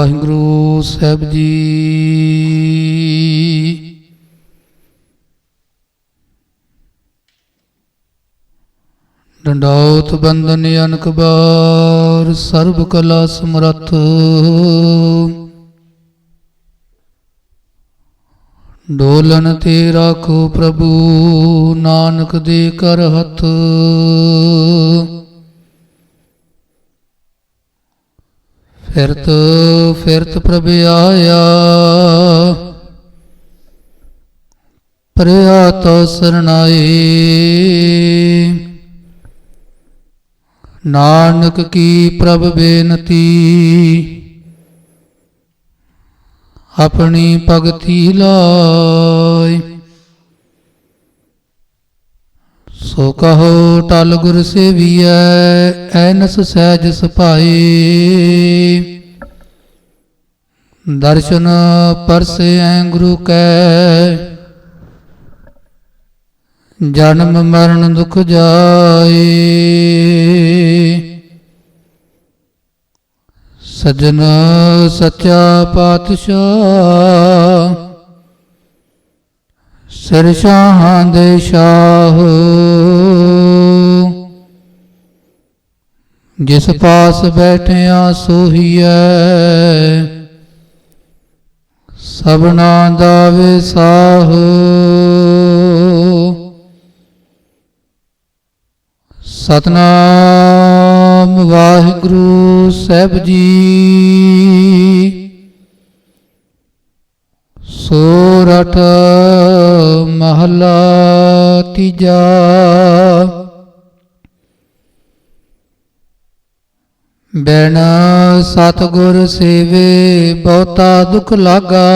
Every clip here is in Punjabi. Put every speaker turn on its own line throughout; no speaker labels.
ਵਾਹਿਗੁਰੂ ਸਾਹਿਬ ਜੀ। ਡੰਡਾਉਤ ਬੰਦਨ ਅਨਕ ਬਾਰ ਸਰਬ ਕਲਾ ਸਮਰੱਥ। ਡੋਲਨ ਤੇ ਰਾਖੋ ਪ੍ਰਭੂ ਨਾਨਕ ਦੇ ਕਰ ਹੱਥ। ਫਿਰਤ ਫਿਰਤ ਪ੍ਰਭ ਆਇਆ। ਪਰਿਆ ਤੋ ਸਰਣਾਈ। ਨਾਨਕ ਕੀ ਪ੍ਰਭ ਬੇਨਤੀ। ਆਪਣੀ ਭਗਤੀ ਲਾ। ਸੋ ਕਹੋ ਟਲ ਗੁਰ ਸੇਵੀਐ ਐਨਸ ਸਹਿਜ ਸਭਾਈ ਦਰਸ਼ਨ ਪਰਸੇ ਐ ਗੁਰੂ ਕੈ, ਜਨਮ ਮਰਨ ਦੁਖ ਜਾਏ ਸਜਣ ਸੱਚਾ ਪਾਤਸ਼ਾਹ ਸਿਰ ਸ਼ਾਹਾਂ ਦੇ ਸ਼ਾਹ। ਜਿਸ ਪਾਸ ਬੈਠਿਆ ਸੋਹੀਐ, ਸਭਨਾ ਦਾ ਵਿਸਾਹ। ਸਤਨਾਮ ਵਾਹਿਗੁਰੂ ਸਾਹਿਬ ਜੀ। ਸੋਰਠ ਮਹਲਾ ਤੀਜਾ। ਬਿਨ ਸਤਗੁਰ ਸੇਵੇ, ਬਹੁਤਾ ਦੁਖ ਲਾਗਾ।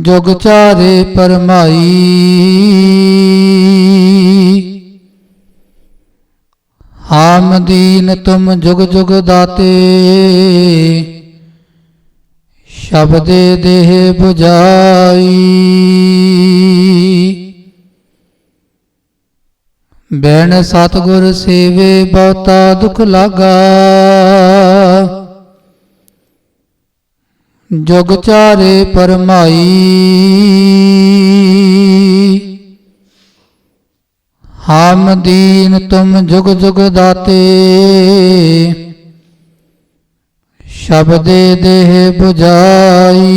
ਜੁਗ ਚਾਰੇ ਪਰਮਾਈ। ਹਾਮਦੀਨ ਤੁਮ ਜੁਗ ਜੁਗ ਦਾਤੇ। ਸ਼ਬਦੇ ਦੇਹ 부ਜਾਈ ਬੈਣ ਸਤਗੁਰ ਸੇਵੇ ਬਹੁਤਾ ਦੁਖ ਲਾਗਾ। ਜੁਗ ਚਾਰੇ ਪਰਮਾਈ। ਹਾਮ ਦੀਨ ਤੁਮ ਜੁਗ ਜੁਗ ਦਾਤੇ। ਸ਼ਬਦੇ ਦੇਹ 부ਜਾਈ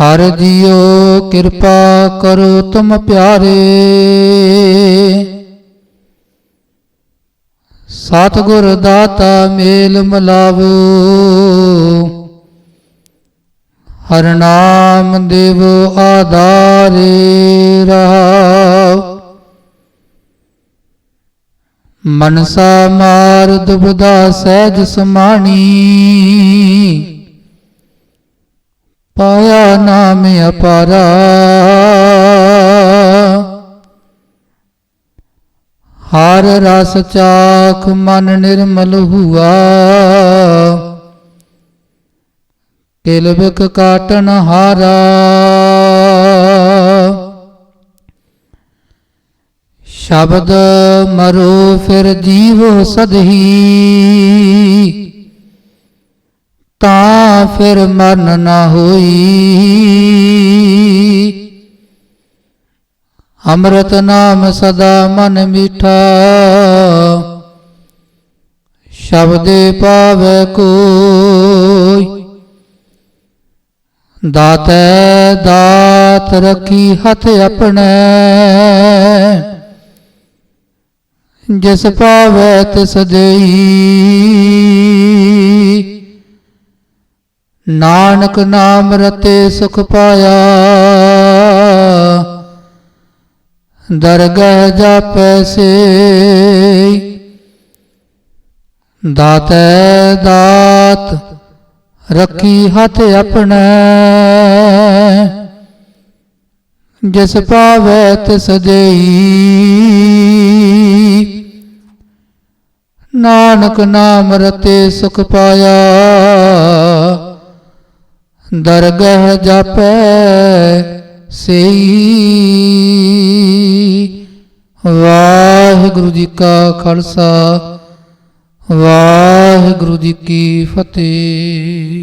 ਹਰ ਜੀਓ ਕਿਰਪਾ ਕਰੋ ਤੁਮ ਪਿਆਰੇ। ਸਤਿਗੁਰ ਦਾਤਾ ਮੇਲ ਮਲਾਵੋ। ਹਰ ਨਾਮ ਦੇਵ ਆਧਾਰੇ ਰਹਾਉ ਮਨਸਾ ਮਾਰ ਦੁਬਦਾ ਸਹਿਜ ਸਮਾਣੀ। ਪਾਇਆ ਨਾਮ ਅਪਾਰਾ। ਹਰ ਰਸ ਚਾਖ ਮਨ ਨਿਰਮਲ ਹੁਆ। ਕਿਲਬਕ ਕਾਟਨ ਹਾਰਾ। ਸ਼ਬਦ ਮਰੋ ਫਿਰ ਜੀਵ ਸਦਹੀ। ਤਾਂ ਫਿਰ ਮਰਨ ਨਾ ਹੋਈ। ਅੰਮ੍ਰਿਤ ਨਾਮ ਸਦਾ ਮਨ ਮੀਠਾ। ਸ਼ਬਦੇ ਪਾਵੇ ਕੋਈ। ਦਾਤੈ ਦਾਤ ਰਖੀ ਹੱਥ ਆਪਣੇ। ਜਿਸ ਪਾਵੇ ਤਿਸ ਦੇਈ ਨਾਨਕ ਨਾਮ ਰਤੇ ਸੁਖ ਪਾਇਆ। ਦਰਗਹ ਜਾਪੈ ਸੇ ਦਾਤੈ ਦਾਤ ਰੱਖੀ ਹੱਥ ਆਪਣੇ। ਜਿਸ ਪਾਵੇ ਤਿਸ ਦੇਈ ਨਾਨਕ ਨਾਮ ਰਤੇ ਸੁਖ ਪਾਇਆ। ਦਰਗਹ ਜਾਪੈ ਸਈ। ਵਾਹਿਗੁਰੂ ਜੀ ਕਾ ਖਾਲਸਾ, ਵਾਹਿਗੁਰੂ ਜੀ ਕੀ ਫਤਿਹ।